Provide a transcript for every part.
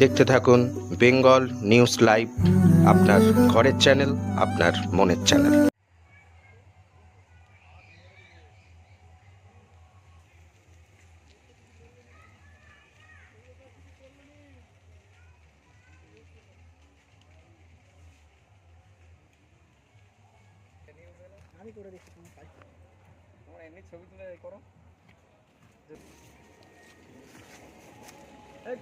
দেখতে থাকুন Bengal news live, আপনার ঘরের চ্যানেল, আপনার মনের চ্যানেল। ছবি তুলে করো এই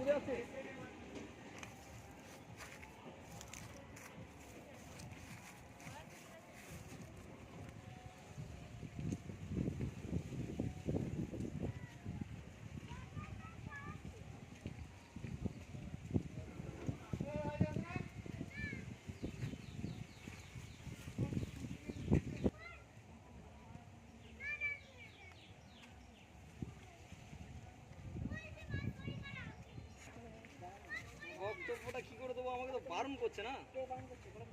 আমাকে তো বারণ করছে না?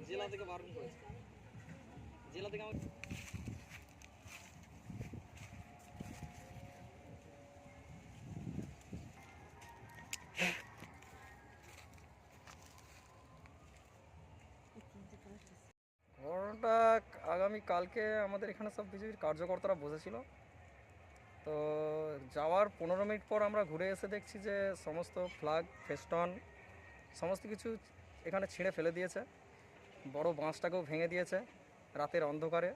জেলা থেকে বারণ জেলা থেকে আমাকে ঘটনাটা আগামী কালকে আমাদের এখানে সব বিজেপির কার্যকর্তারা বসেছিল। তো যাওয়ার পনেরো মিনিট পর আমরা ঘুরে এসে দেখছি যে সমস্ত ফ্ল্যাগ ফেস্টন সমস্ত কিছু এখানে ছিঁড়ে ফেলে দিয়েছে। বড় বাঁশটাকেও ভেঙে দিয়েছে রাতের অন্ধকারে।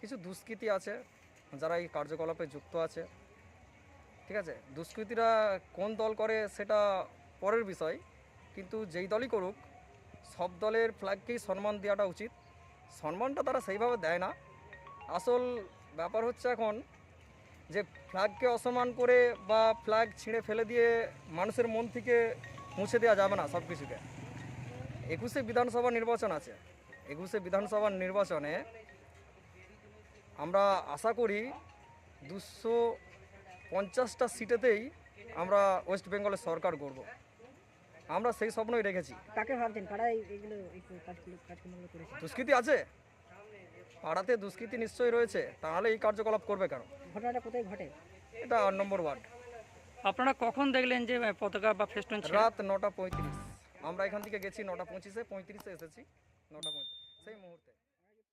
কিছু দুষ্কৃতী আছে যারা এই কার্যকলাপে যুক্ত আছে। ঠিক আছে? দুষ্কৃতীরা কোন দল করে সেটা পরের বিষয়। কিন্তু যেই দলই করুক, সব দলের ফ্ল্যাগকেই সম্মান দেওয়াটা উচিত। সম্মানটা তারা সেইভাবে দেয় না। আসল ব্যাপার হচ্ছে এখন যে ফ্ল্যাগকে অসম্মান করে বা ফ্ল্যাগ ছিঁড়ে ফেলে দিয়ে মানুষের মন থেকে মুছে দেওয়া যাবে না সব কিছুকে একুশে বিধানসভা নির্বাচন আছে। একুশে বিধানসভা নির্বাচনে আমরা আশা করি দুশো পঞ্চাশটা সিটেতেই আমরা ওয়েস্ট বেঙ্গলের সরকার করব আমরা সেই স্বপ্নই রেখেছি। কাকে ভাবছেন? এগুলো দুষ্কৃতি আছে? পাড়াতে দুষ্কৃতি নিশ্চয়ই রয়েছে তাহলে এই কার্যকলাপ করবে কেন? ঘটনাটা কোথায় ঘটে? এটা আট নম্বর ওয়ার্ড আপনারা কখন দেখলেন যে পতাকা বা ফেস্টুন রাত নটা পঁয়ত্রিশ। আমরা এখান থেকে গেছি নটা পঁচিশে পঁয়ত্রিশে এসেছি নটা পঁয়ত্রিশ সেই মুহূর্তে।